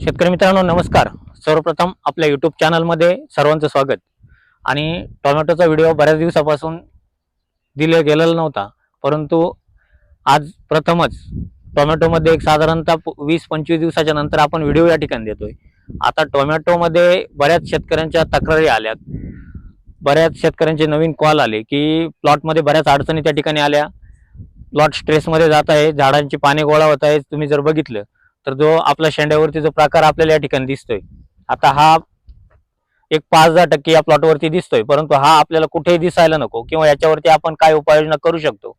शेतकरी मित्रांनो नमस्कार. सर्वप्रथम आपल्या यूट्यूब चॅनलमध्ये सर्वांचं स्वागत. आणि टोमॅटोचा व्हिडिओ बऱ्याच दिवसापासून दिला गेलेला नव्हता परंतु आज प्रथमच टोमॅटोमध्ये एक साधारणतः वीस पंचवीस दिवसाच्या नंतर आपण व्हिडिओ या ठिकाणी देतोय. आता टोमॅटोमध्ये बऱ्याच शेतकऱ्यांच्या तक्रारी आल्यात. बऱ्याच शेतकऱ्यांचे नवीन कॉल आले की प्लॉटमध्ये बऱ्याच अडचणी त्या ठिकाणी आल्या. प्लॉट स्ट्रेसमध्ये जात आहे झाडांची पाने गोळा होत आहेत तुम्ही जर बघितलं तर जो आपल्या शेंड्यावरती जो प्रकार आपल्याला या ठिकाणी दिसतोय आता हा एक पाच दहा टक्के या प्लॉटवरती दिसतोय परंतु हा आपल्याला कुठेही दिसायला नको किंवा याच्यावरती आपण काय उपाययोजना करू शकतो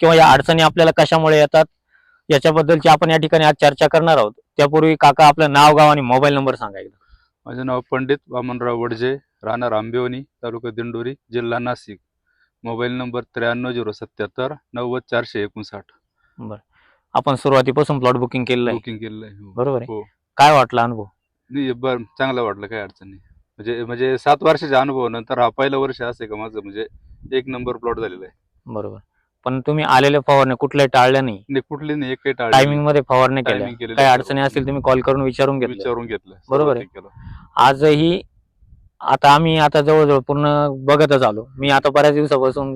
किंवा या अडचणी आपल्याला कशामुळे येतात याच्याबद्दलची आपण या ठिकाणी आज चर्चा करणार आहोत. त्यापूर्वी काका आपलं नाव गाव आणि मोबाईल नंबर सांगा एकदा. माझे नाव पंडित वामनराव वडजे राहणार आंबेवणी तालुका दिंडोरी जिल्हा नाशिक. मोबाईल नंबर त्र्याण्णव झिरो सत्याहत्तर नव्वद चारशे एकोणसाठ. आपण सुरुवातीपासून प्लॉट बुकिंग केलेलं आहे बुकिंग केलेलं आहे हो. बरोबर आहे. हो. काय वाटला अनुभव? नाही बर चांगलं वाटलं काही अडचण नाही. म्हणजे म्हणजे सात वर्षाचा अनुभव नंतर हा पहिलं वर्ष असं आहे का माझं? म्हणजे एक नंबर प्लॉट झालेला आहे. बरोबर. पण तुम्ही आलेल्या फवारण्या कुठल्याही टाळल्या नाही. नाही कुठली नाही एकही टाळ टायमिंगमध्ये फवारण्या केल्या. Timing केलेलं काही आहे. अडचणी असतील तुम्ही कॉल करून विचारून घेतलं विचारून घेतलं बरोबर आहे. सुरुवाती केलं. आजही आता आम्ही आता जवळजवळ पूर्ण बघतच आलो. मी आता बऱ्याच दिवसापासून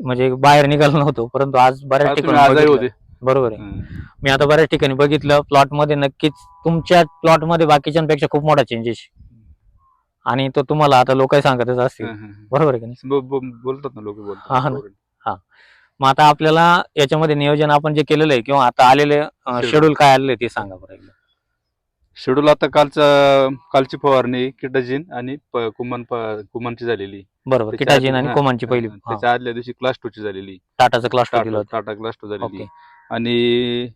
म्हणजे बाहेर निघालो नव्हतो परंतु आज बऱ्याच तुम्ही ठिकाणी आजारी बघितलं. होते. बरोबर आहे. हं. मी आता बऱ्याच ठिकाणी बघितलं प्लॉटमध्ये नक्कीच तुमच्या प्लॉटमध्ये बाकीच्यांपेक्षा खूप मोठा चेंजेस आणि तो तुम्हाला आता लोक सांगतच असतील. हं, हं, हं. बरोबर आहे की नाही? ब- ब- बोलतात ना लोक हा बोलतात. मग आता आपल्याला याच्यामध्ये नियोजन आपण जे केलेलं आहे किंवा आता आलेले Schedule. शेड्यूल काय आलेलं ते सांगा बरं एकदा. शेड्यूल आता कालचा कालची फवारणी किटाजीन आणि प- कुमन प- कुमनची झालेली. बरोबर त्याच्या किटाजीन आधी- आणि हा, कोमांची पहिली. हा, त्याच्या आदल्या दिवशी क्लास टू ची झालेली. टाटाचं क्लास दिलं होतं. टाटा क्लास टू झालेली. ओके. आणि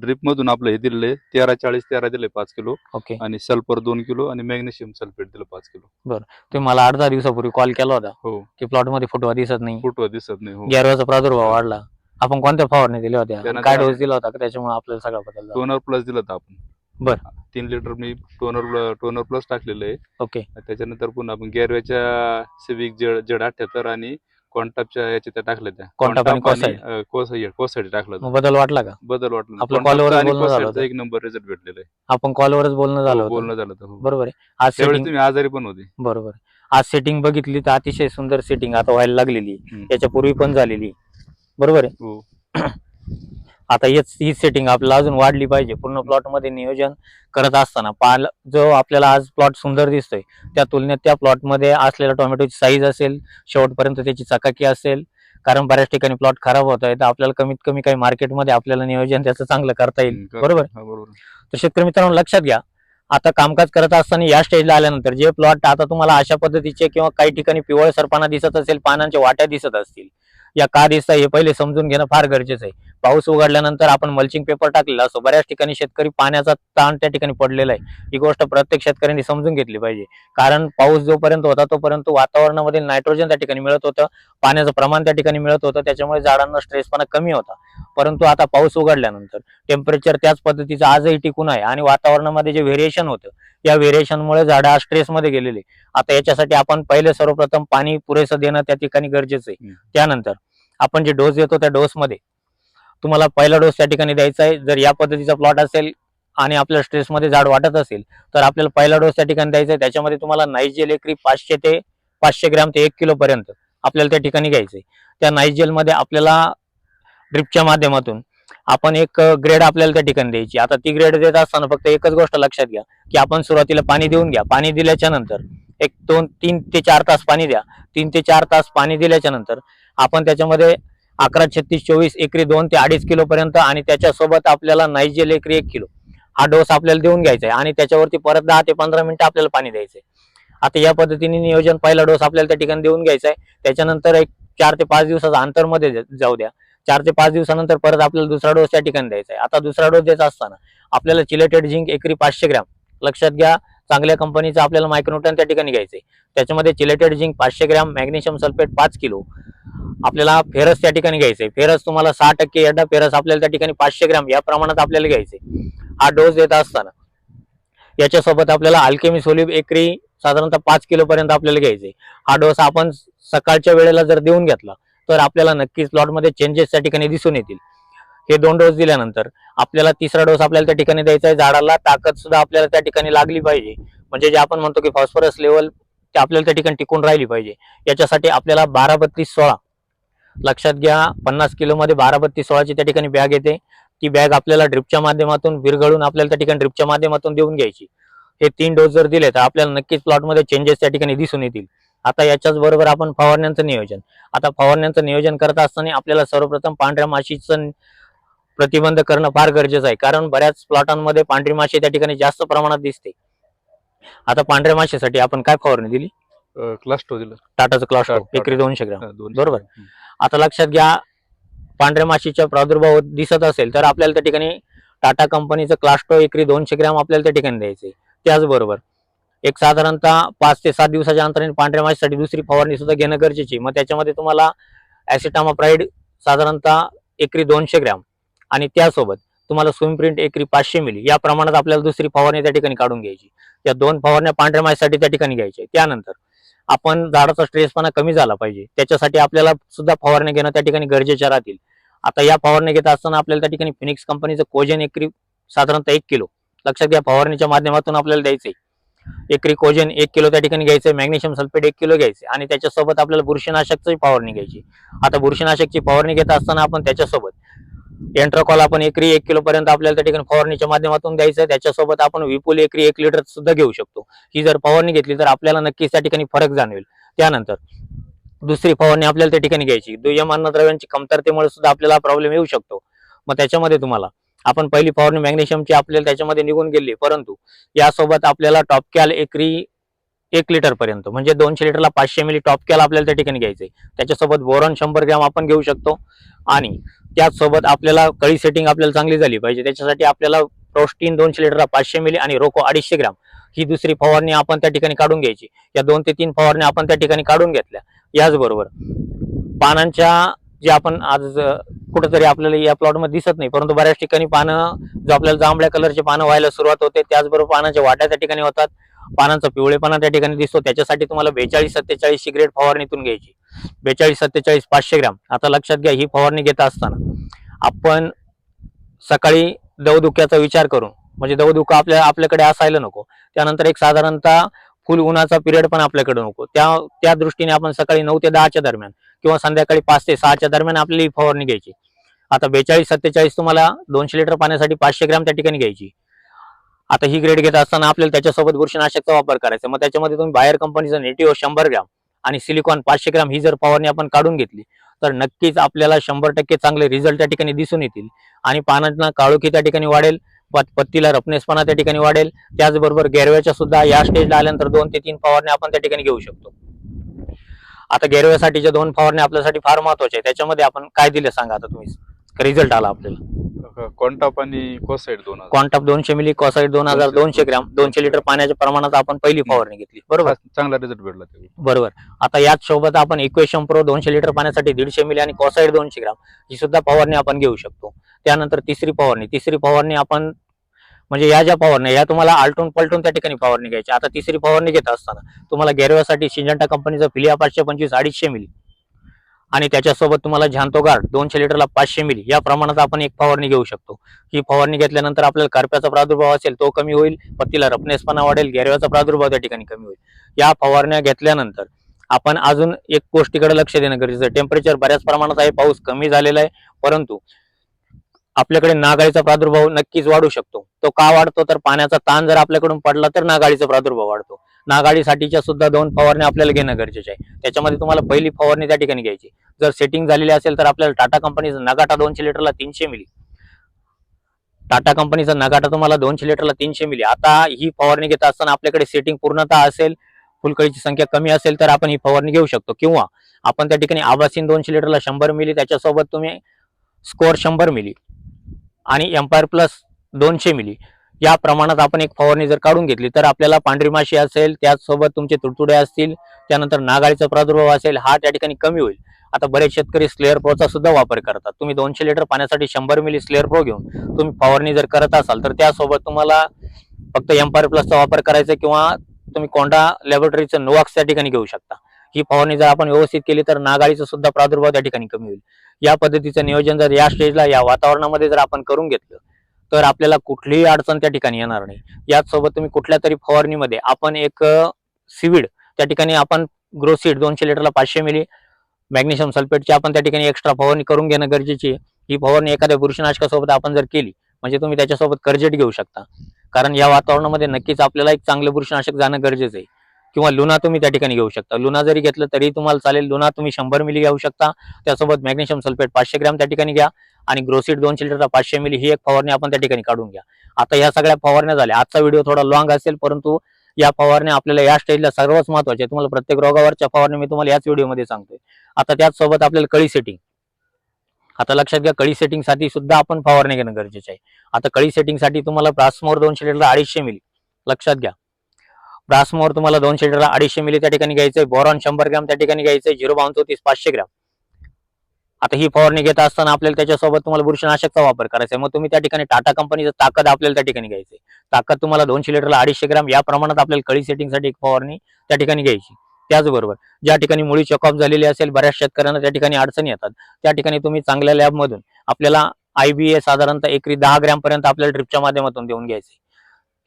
ड्रिप मधून आपलं हे दिलेलं तेरा चाळीस तेरा दिले पाच किलो. ओके. आणि सल्फर दोन किलो आणि मॅग्नेशियम सल्फेट दिलं पाच किलो. तुम्ही मला आठ दहा दिवसापूर्वी कॉल केला होता. हो. की प्लॉटमध्ये फुटवा दिसत नाही. फुटवा दिसत नाही हो. गॅरवाचा प्रादुर्भाव वाढला. आपण कोणत्या फवारणी दिल्या होत्या? त्यानंतर काय डोस दिला होता? का त्याच्यामुळे आपल्याला सगळा बदल? टोनर प्लस दिलं होतं आपण. बर. तीन लिटर मी टोनर टोनर प्लस टाकलेलं आहे. ओके. त्याच्यानंतर पुन्हा आपण गॅरवेच्या सिविक जेड जेड अठ्याहत्तर आणि कॉन्टापच्या याच्या त्या टाकल्या त्या Quantap आणि कोसाईड कोसाईड टाकलं होतं. मग बदल वाटला का बदल वाटला आपलं वरच आणि बोलणं झालं होतं. एक नंबर रिझल्ट भेटलेला आहे आपण कॉलवरच बोलणं झालं हो, होतं बोलणं झालं होतं हो. बरोबर आहे आज त्यावेळेस सेटिंग तुम्ही आजारी पण होते बरोबर. आज सेटिंग बघितली तर अतिशय सुंदर सेटिंग आता व्हायला लागलेली आहे. हम्म. याच्या पूर्वी पण झालेली बरोबर आहे हो आता हेच ही सेटिंग आपल्याला अजून वाढली पाहिजे. पूर्ण प्लॉटमध्ये नियोजन करत असताना पाल जो आपल्याला आज प्लॉट सुंदर दिसतोय त्या तुलनेत त्या प्लॉटमध्ये असलेल्या टोमॅटोची साईज असेल शेवटपर्यंत त्याची चकाकी असेल कारण बऱ्याच ठिकाणी प्लॉट खराब होत आहे तर आपल्याला कमीत कमी काही मार्केटमध्ये आपल्याला नियोजन त्याचं चांगलं करता येईल. बरोबर? तर शेतकरी मित्रांनो लक्षात घ्या. आता कामकाज करत असताना या स्टेजला आल्यानंतर जे प्लॉट आता तुम्हाला अशा पद्धतीचे किंवा काही ठिकाणी पिवळ सरपाना दिसत असेल पानांच्या वाट्या दिसत असतील या का दिसत हे पहिले समजून घेणं फार गरजेचं आहे. पाऊस उघडल्यानंतर आपण मल्चिंग पेपर टाकलेला असतो बऱ्याच ठिकाणी शेतकरी पाण्याचा ताण त्या ठिकाणी पडलेला आहे. ही गोष्ट प्रत्येक शेतकऱ्यांनी समजून घेतली पाहिजे. कारण पाऊस जोपर्यंत होता तोपर्यंत वातावरणामध्ये नायट्रोजन त्या ठिकाणी मिळत होतं पाण्याचं प्रमाण त्या ठिकाणी मिळत होतं त्याच्यामुळे झाडांना स्ट्रेसपणा कमी होता. परंतु आता पाऊस उघडल्यानंतर टेम्परेचर त्याच पद्धतीचं आजही टिकून आहे आणि वातावरणामध्ये जे व्हेरिएशन होतं या व्हेरिएशनमुळे झाडं स्ट्रेसमध्ये गेलेली आता याच्यासाठी आपण पहिले सर्वप्रथम पाणी पुरेसं देणं त्या ठिकाणी गरजेचं आहे. त्यानंतर आपण जे डोस देतो त्या डोसमध्ये तुम्हाला पहिला डोस त्या ठिकाणी द्यायचा आहे. जर या पद्धतीचा प्लॉट असेल आणि आपल्या स्ट्रेसमध्ये झाड वाटत असेल तर आपल्याला पहिला डोस त्या ठिकाणी द्यायचा आहे. त्याच्यामध्ये तुम्हाला नाईजेल एकरी पाचशे ते पाचशे ग्रॅम ते एक किलोपर्यंत आपल्याला त्या ठिकाणी घ्यायचंय त्या नायजेलमध्ये आपल्याला ड्रिपच्या माध्यमातून आपण एक ग्रेड आपल्याला त्या ठिकाणी द्यायची आता ती ग्रेड देत असताना फक्त एकच गोष्ट लक्षात घ्या की आपण सुरुवातीला पाणी देऊन घ्या. पाणी दिल्याच्या नंतर एक दोन तीन ते चार तास पाणी द्या. तीन ते चार तास पाणी दिल्याच्या नंतर आपण त्याच्यामध्ये अकरा छत्तीस चोवीस एकरी दोन ते अडीच किलो पर्यंत आणि त्याच्यासोबत आपल्याला नायजेल एकरी एक किलो. हा डोस आपल्याला देऊन घ्यायचा आहे आणि त्याच्यावरती परत दहा ते पंधरा मिनिटं आपल्याला पाणी द्यायचंय. आता या पद्धतीने नियोजन पहिला डोस आपल्याला त्या ठिकाणी देऊन घ्यायचा आहे त्याच्यानंतर एक चार ते पाच दिवसाचा अंतरमध्ये जाऊ द्या. चार ते पाच दिवसानंतर परत आपल्याला दुसरा डोस त्या ठिकाणी द्यायचा आहे आता दुसरा डोस द्यायचा असताना आपल्याला चिलेटेड झिंक एकरी पाचशे ग्रॅम. लक्षात घ्या चांगल्या कंपनीचं आपल्याला मायक्रोटन त्या ठिकाणी घ्यायचे त्याच्यामध्ये चिलेटेड झिंक पाचशे ग्रॅम मॅग्नेशियम सल्फेट पाच किलो. आपल्याला फेरस त्या ठिकाणी घ्यायचे फेरस तुम्हाला सहा टक्के एडा फेरस आपल्याला त्या ठिकाणी पाचशे ग्रॅम या प्रमाणात आपल्याला घ्यायचे हा डोस देत असताना याच्यासोबत आपल्याला अल्केमी सोलिब एकरी साधारणतः पाच किलोपर्यंत आपल्याला घ्यायचे हा डोस आपण सकाळच्या वेळेला जर देऊन घेतला तर आपल्याला नक्कीच प्लॉटमध्ये चेंजेस त्या ठिकाणी दिसून येतील. हे दोन डोस दिल्यानंतर आपल्याला तिसरा डोस आपल्याला त्या ठिकाणी द्यायचा आहे. झाडाला ताकद सुद्धा आपल्याला त्या ठिकाणी लागली पाहिजे. म्हणजे जे आपण म्हणतो की फॉस्फरस लेवल ते आपल्याला त्या ठिकाणी टिकून राहिली पाहिजे. याच्यासाठी आपल्याला बारा बत्तीस सोळा लक्षात घ्या पन्नास किलोमध्ये बारा बत्तीस सोळाची त्या ठिकाणी बॅग येते. ती बॅग आपल्याला ड्रिपच्या माध्यमातून विरघळून आपल्याला त्या ठिकाणी ड्रिपच्या माध्यमातून देऊन घ्यायची. हे तीन डोस जर दिले तर आपल्याला नक्कीच प्लॉटमध्ये चेंजेस त्या ठिकाणी दिसून येतील. आता याच्याच बरोबर आपण फवारण्यांचं नियोजन. आता फवारण्यांचं नियोजन करत असताना आपल्याला सर्वप्रथम पांढऱ्या माशीचं प्रतिबंध करणं फार गरजेचं आहे. कारण बऱ्याच प्लॉटांमध्ये पांढरी माशी त्या ठिकाणी जास्त प्रमाणात दिसते. आता पांढऱ्या माशीसाठी आपण काय फवारणी दिली? क्लास्टो दिलं. टाटाचं क्लॉस्टो. एकरी दोनशे ग्रॅम. बरोबर. आता लक्षात घ्या पांढऱ्या माशीचा प्रादुर्भाव दिसत असेल तर आपल्याला त्या ठिकाणी टाटा कंपनीचं क्लास्टो एकरी दोनशे ग्रॅम आपल्याला त्या ठिकाणी द्यायचे त्याचबरोबर एक साधारणतः पाच ते सात दिवसाच्या अंतराने पांढऱ्या माशीसाठी दुसरी फवारणी सुद्धा घेणं गरजेची. मग त्याच्यामध्ये तुम्हाला ॲसिटामाप्राईड साधारणतः एकरी दोनशे ग्रॅम आणि त्यासोबत तुम्हाला स्विम प्रिंट एकरी पाचशे मिली. या प्रमाणात आपल्याला दुसरी फवारणी त्या ठिकाणी काढून घ्यायची. या दोन फवारण्या पांढऱ्या मायसाठी त्या ठिकाणी घ्यायच्या. त्यानंतर आपण झाडाचा स्ट्रेसपणा कमी झाला पाहिजे. त्याच्यासाठी आपल्याला सुद्धा फवारणी घेणं त्या ठिकाणी गरजेच्या राहतील. आता या फवारणी घेत असताना आपल्याला त्या ठिकाणी फिनिक्स कंपनीचं कोजन एकरी साधारणतः एक किलो. लक्षात घ्या फवारणीच्या माध्यमातून आपल्याला द्यायचंय. एकरी कोजन एक किलो त्या ठिकाणी घ्यायचं मॅग्नेशियम सल्फेट एक किलो घ्यायचे आणि त्याच्यासोबत आपल्याला बुरशीनाशकची फवारणी घ्यायची. आता बुरशीनाशकची फवारणी घेत असताना आपण त्याच्यासोबत एंट्रोकॉल आपण एकरी एक किलो पर्यंत आपल्याला त्या ठिकाणी फवारणीच्या माध्यमातून द्यायचं. त्याच्यासोबत आपण विपुल एकरी एक लिटर सुद्धा घेऊ शकतो. ही जर फवारणी घेतली तर आपल्याला नक्कीच त्या ठिकाणी फरक जाणवेल. त्यानंतर दुसरी फवारणी आपल्याला त्या ठिकाणी घ्यायची. दुय्यम अन्नद्रव्यांची कमतरतेमुळे सुद्धा आपल्याला प्रॉब्लेम येऊ शकतो. मग त्याच्यामध्ये तुम्हाला आपण पहिली फवारणी मॅग्नेशियमची आपल्याला त्याच्यामध्ये निघून गेली. परंतु यासोबत आपल्याला टॉपकॅल एकरी एक लिटर पर्यंत म्हणजे दोनशे लिटरला पाचशे मिली टॉपकॅल आपल्याला त्या ठिकाणी घ्यायचंय. त्याच्यासोबत बोरॉन शंभर ग्रॅम आपण घेऊ शकतो. आणि त्याचसोबत आपल्याला कळी सेटिंग आपल्याला चांगली झाली पाहिजे. त्याच्यासाठी आपल्याला प्रोस्टीन दोनशे लिटर पाचशे मिली आणि रोको अडीचशे ग्राम ही दुसरी फवारणी आपण त्या ठिकाणी काढून घ्यायची. या दोन ते तीन फवारणी आपण त्या ठिकाणी काढून घेतल्या. याचबरोबर पानांच्या जे आपण आज कुठंतरी आपल्याला या प्लॉटमध्ये दिसत नाही परंतु बऱ्याच ठिकाणी पानं जो आपल्याला जांभळ्या कलरचे पानं व्हायला सुरुवात होते त्याचबरोबर पानाच्या वाट्या त्या ठिकाणी होतात. पानांचा पिवळेपणा त्या ठिकाणी दिसतो. त्याच्यासाठी तुम्हाला बेचाळीस सत्तेचाळीस सिगरेट फवारणीतून घ्यायची. बेचाळीस सत्तेचाळीस पाचशे ग्रॅम. आता लक्षात घ्या ही फवारणी घेत असताना आपण सकाळी दवदुख्याचा विचार करून म्हणजे दवदुखा आपल्या आपल्याकडे असायला नको. त्यानंतर एक साधारणतः फुल उन्हाचा पिरियड पण आपल्याकडे नको. त्या त्या दृष्टीने आपण सकाळी नऊ ते दहाच्या दरम्यान किंवा संध्याकाळी पाच ते सहाच्या दरम्यान आपली ही फवारणी घ्यायची. आता बेचाळीस सत्तेचाळीस तुम्हाला दोनशे लिटर पाण्यासाठी पाचशे ग्रॅम त्या ठिकाणी घ्यायची. आता ही ग्रेड घेत असताना आपल्याला त्याच्यासोबत बुरशीनाशकचा वापर करायचा मग त्याच्यामध्ये तुम्ही बाहेर कंपनीचं नेटिओ शंभर ग्रॅम आणि सिलिकॉन पाचशे ग्रॅम ही जर फवारणी आपण काढून घेतली तर नक्कीच आपल्याला शंभर टक्के चांगले रिझल्ट त्या ठिकाणी दिसून येतील. आणि पानांना काळोखी त्या ठिकाणी वाढेल पत्तीला रपनेसपणा त्या ठिकाणी वाढेल. त्याचबरोबर गेरव्याच्या सुद्धा या स्टेजला आल्यानंतर दोन ते तीन फवारण्या आपण त्या ठिकाणी घेऊ शकतो. आता गेरव्यासाठीच्या दोन फवारण्या आपल्यासाठी फार महत्त्वाच्या आहे. त्याच्यामध्ये आपण काय दिलं सांगा आता तुम्ही? रिझल्ट आला आपल्याला. कॉन्टाप आणि कोसाईड दोन हजार. क्वांटप दोनशे मिली कॉसाईड दोन हजार दोनशे. ग्रॅम. दोनशे लिटर पाण्याच्या प्रमाणात आपण पहिली फवारणी घेतली. बरोबर? चांगला रिझल्ट भेटला बरोबर. आता याच सोबत आपण इक्वेशन प्रो दोनशे लिटर पाण्यासाठी दीडशे मिली आणि कॉसाईड दोनशे ग्राम ही सुद्धा फवारणी आपण घेऊ शकतो. त्यानंतर तिसरी फवारणी. तिसरी फवारणी आपण म्हणजे या ज्या फवारण्या या तुम्हाला आलटून पलटून त्या ठिकाणी फवारणी घ्यायची. आता तिसरी फवारणी घेत असताना तुम्हाला गेरव्यासाठी सिंजंटा कंपनीचं फिलिया पाचशे पंचवीस अडीचशे मिली. आणि त्याच्यासोबत तुम्हाला झांतो गार्ड दोनशे लिटरला पाचशे मिली या प्रमाणात आपण एक फवारणी घेऊ शकतो. ही फवारणी घेतल्यानंतर आपल्याला करप्याचा प्रादुर्भाव असेल तो कमी होईल पत्तीला रफनेसपणा वाढेल गेरव्याचा प्रादुर्भाव त्या ठिकाणी कमी होईल. या फवारण्या घेतल्यानंतर आपण अजून एक गोष्टीकडे लक्ष देणं गरजेचं आहे. टेम्परेचर बऱ्याच प्रमाणात आहे पाऊस कमी झालेला आहे परंतु आपल्याकडे नागाळीचा प्रादुर्भाव नक्कीच वाढू शकतो. तो का वाढतो? तर पाण्याचा ताण जर आपल्याकडून पडला तर नागाळीचा प्रादुर्भाव वाढतो. नागाळीसाठीच्या सुद्धा दोन फवारण्या आपल्याला घेणं गरजेचे आहे. त्याच्यामध्ये तुम्हाला पहिली फवारणी त्या ठिकाणी घ्यायची. जर सेटिंग झालेली असेल तर आपल्याला टाटा कंपनीचा नगाटा दोनशे लिटरला तीनशे मिली. टाटा कंपनीचा नगाटा तुम्हाला दोनशे लिटरला तीनशे मिली. आता ही फवारणी घेत असताना आपल्याकडे सेटिंग पूर्णतः असेल फुलकळीची संख्या कमी असेल तर आपण ही फवारणी घेऊ शकतो. किंवा आपण त्या ठिकाणी आभासीन दोनशे लिटरला शंभर मिली त्याच्यासोबत तुम्ही स्कोअर शंभर मिली. आणि एम्पायर प्लस दोनशे मिली. या प्रमाणात आपण एक फवारणी जर काढून घेतली तर आपल्याला पांढरी माशी असेल त्याचसोबत तुमचे तुडतुडे असतील त्यानंतर नागाळीचा प्रादुर्भाव असेल हा त्या ठिकाणी कमी होईल. आता बरेच शेतकरी स्लेअर प्रोचा सुद्धा वापर करतात. तुम्ही दोनशे लिटर पाण्यासाठी शंभर मिली स्लेअर प्रो घेऊन तुम्ही फवारणी जर करत असाल तर त्यासोबत तुम्हाला फक्त एम्पायर प्लसचा वापर करायचा किंवा तुम्ही कोंडा लॅबोरेटरीचं नोवाक्स त्या ठिकाणी घेऊ शकता. ही फवारणी जर आपण व्यवस्थित केली तर नागाळीचा सुद्धा प्रादुर्भाव त्या ठिकाणी कमी होईल. या पद्धतीचं नियोजन जर या स्टेजला या वातावरणामध्ये जर आपण करून घेतलं तर आपल्याला कुठलीही अडचण त्या ठिकाणी येणार नाही. याचसोबत तुम्ही कुठल्या तरी फवारणीमध्ये आपण एक सिविड त्या ठिकाणी आपण ग्रोसीड दोनशे लिटरला पाचशे मिली मॅग्नेशियम सल्फेटची आपण त्या ठिकाणी एक्स्ट्रा फवारणी करून घेणं गरजेची आहे. ही फवारणी एखाद्या बुरशीनाशकासोबत आपण जर केली म्हणजे तुम्ही त्याच्यासोबत कर्जेट घेऊ शकता. कारण या वातावरणामध्ये नक्कीच आपल्याला एक चांगलं बुरशीनाशक जाणं गरजेचं आहे. किंवा लुना तुम्ही त्या ठिकाणी घेऊ शकता. लुना जरी घेतलं तरी तुम्हाला चालेल. लुना तुम्ही शंभर मिली घेऊ शकता. त्यासोबत मॅग्नेशियम सल्फेट पाचशे ग्रॅम त्या ठिकाणी घ्या आणि ग्रोसीड दोनशे लिटरचा पाचशे मिली ही एक फवारणी आपण त्या ठिकाणी काढून घ्या. आता या सगळ्या फवारण्या झाल्या. आजचा व्हिडिओ थोडा लॉंग असेल परंतु या फवारण्या आपल्याला या स्टेजला सर्वच महत्त्वाचे तुम्हाला प्रत्येक रोगावरच्या फवारणी मी तुम्हाला याच व्हिडिओमध्ये सांगतोय. आता त्याचसोबत आपल्याला कळी सेटिंग आता लक्षात घ्या कळी सेटिंगसाठी सुद्धा आपण फवारणी घेणं गरजेचं आहे. आता कळी सेटिंगसाठी तुम्हाला प्रासमोर दोनशे लिटरला अडीचशे मिली. लक्षात घ्या. ब्रासमोर तुम्हाला दोनशे लिटरला अडीचशे मिली त्या ठिकाणी घ्यायचंय. बोरॉन शंभर ग्रॅम त्या ठिकाणी घ्यायचंय. झिरो बावन चौतीस पाचशे ग्रॅम. आता ही फवारणी घेत असताना आपल्याला त्याच्यासोबत तुम्हाला बुरशीनाशकचा वापर करायचा आहे. मग तुम्ही त्या ठिकाणी टाटा कंपनीचं ताकद आपल्याला त्या ठिकाणी घ्यायची ताकद तुम्हाला दोनशे लिटरला अडीचशे ग्रॅम. या प्रमाणात आपल्याला कळी सेटिंगसाठी एक फवारणी त्या ठिकाणी घ्यायची. त्याचबरोबर ज्या ठिकाणी मुळी चेकअप झालेली असेल बऱ्याच शेतकऱ्यांना त्या ठिकाणी अडचणी येतात. त्या ठिकाणी तुम्ही चांगल्या लॅबमधून आपल्याला आयबीए साधारणतः एकरी दहा ग्रॅम पर्यंत आपल्याला ड्रिपच्या माध्यमातून देऊन घ्यायचे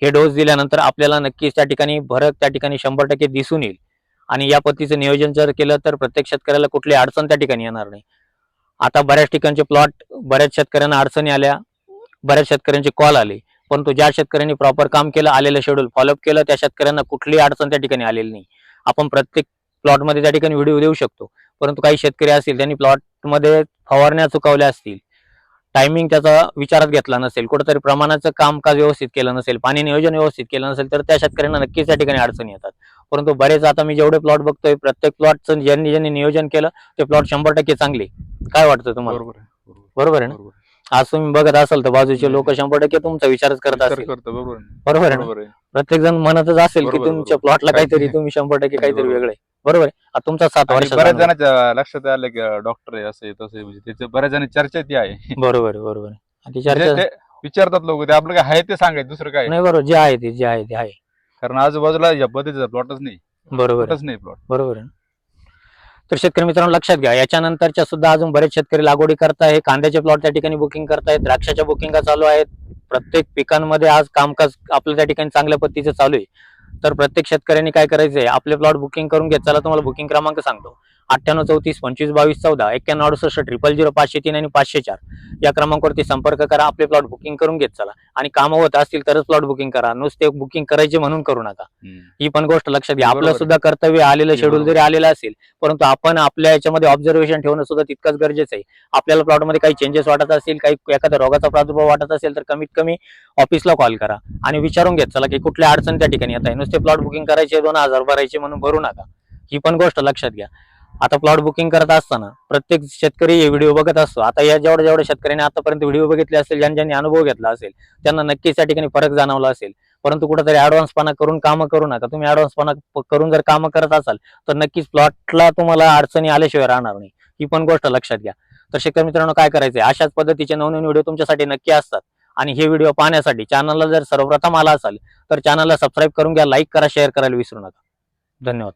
हे डोस दिल्यानंतर आपल्याला नक्कीच त्या ठिकाणी भरक त्या ठिकाणी शंभर टक्के दिसून येईल. आणि या पद्धतीचं नियोजन जर केलं तर प्रत्येक शेतकऱ्याला कुठली अडचण त्या ठिकाणी येणार नाही. आता बऱ्याच ठिकाणचे प्लॉट बऱ्याच शेतकऱ्यांना अडचणी आल्या बऱ्याच शेतकऱ्यांचे कॉल आले. परंतु ज्या शेतकऱ्यांनी प्रॉपर काम केलं आलेलं शेड्यूल फॉलोअप केलं त्या शेतकऱ्यांना कुठलीही अडचण त्या ठिकाणी आलेली नाही. आपण प्रत्येक प्लॉटमध्ये त्या ठिकाणी व्हिडिओ देऊ शकतो. परंतु काही शेतकरी असतील त्यांनी प्लॉटमध्ये फवारण्या चुकवल्या असतील टायमिंग त्याचा विचारात घेतला नसेल कुठेतरी प्रमाणाचं कामकाज व्यवस्थित केलं नसेल पाणी नियोजन व्यवस्थित केलं नसेल तर त्या शेतकऱ्यांना नक्कीच त्या ठिकाणी अडचणी येतात. परंतु बरेच आता मी जेवढे प्लॉट बघतोय प्रत्येक प्लॉटचं ज्यांनी ज्यांनी नियोजन केलं ते प्लॉट शंभर टक्के चांगले. काय वाटतं तुम्हाला? बरोबर आहे ना? आज तुम्ही बघत असाल तर बाजूचे लोक शंभर टक्के तुमचा विचारच करत करतो बरोबर आहे. ना? प्रत्येक जण म्हणतच असेल की तुमच्या. प्लॉटला काहीतरी तुम्ही शंभर टक्के काहीतरी. वेगळं बरोबर आहे. तुमचा सात आणि वर्ष बऱ्याच जणांच्या लक्षात आलं की डॉक्टर आहे असं आहे तसं आहे म्हणजे बऱ्याच जण चर्चा ती आहे. बरोबर आहे बरोबर आहे. आणि ती म्हणजे ते विचारतात लोक ते आपलं काय आहे ते सांगायचं दुसरं काय नाही बरोबर जे आहे ते जे आहे ते आहे. कारण आजूबाजूला या पद्धतीचा प्लॉटच नाही. बरोबर आहे. प्लॉटच नाही प्लॉट बरोबर आहे. तर शेतकरी मित्रांनो लक्षात घ्या याच्यानंतरच्या सुद्धा अजून बरेच शेतकरी लागवडी करताय कांद्याचे प्लॉट त्या ठिकाणी बुकिंग करतायत द्राक्षाच्या बुकिंगा चालू आहेत. प्रत्येक पिकांमध्ये आज कामकाज आपल्या त्या ठिकाणी चांगल्या पद्धतीचं चालू आहे. तर प्रत्येक शेतकऱ्यांनी काय करायचंय? आपले प्लॉट बुकिंग करून घेत चला तुम्हाला बुकिंग क्रमांक सांगतो. अठ्ठ्याण्णव चौतीस पंचवीस बावीस चौदा एक्क्याण्णव अडुसष्ट ट्रिपल झिरो पाचशे तीन आणि पाचशे चार. या क्रमांकावरती संपर्क करा आपले प्लॉट बुकिंग करून घेत चला. आणि कामं होत असतील तरच प्लॉट बुकिंग करा. नुसते बुकिंग करायचे म्हणून करू नका. ही पण गोष्ट लक्षात घ्या. आपलं. सुद्धा कर्तव्य आलेलं शेड्यूल. जरी आलेलं असेल परंतु आपण आपल्या याच्यामध्ये ऑब्झर्वेशन ठेवणं सुद्धा तितकंच गरजेचं आहे. आपल्याला प्लॉटमध्ये काही चेंजेस वाटत असतील काही एखाद्या रोगाचा प्रादुर्भाव वाटत असेल तर कमीत कमी ऑफिसला कॉल करा. आणि विचारून घेत चला की कुठल्या अडचण त्या ठिकाणी येत आहे. नुसते प्लॉट बुकिंग करायचे दोन हजार भरायचे म्हणून भरू नका. ही पण गोष्ट लक्षात घ्या. आता प्लॉट बुकिंग करत असताना प्रत्येक शेतकरी हे व्हिडिओ बघत असतो. आता या जेवढ्या जेवढ्या शेतकऱ्यांनी आतापर्यंत व्हिडिओ बघितले असेल ज्यांनी अनुभव घेतला असेल त्यांना नक्कीच त्या ठिकाणी फरक जाणवला असेल. परंतु कुठेतरी ऍडव्हान्सपणा करून कामं करू नका. तुम्ही ऍडव्हान्सपणा करून जर कामं करत असाल तर नक्कीच प्लॉटला तुम्हाला अडचणी आल्याशिवाय राहणार नाही. ही पण गोष्ट लक्षात घ्या. तर शेतकरी मित्रांनो काय करायचंय? अशाच पद्धतीचे नवनवीन व्हिडिओ तुमच्यासाठी नक्की असतात. आणि हे व्हिडिओ पाहण्यासाठी चॅनलला जर सर्वप्रथम आला असाल तर चॅनलला सबस्क्राईब करून घ्या लाईक करा शेअर करायला विसरू नका. धन्यवाद.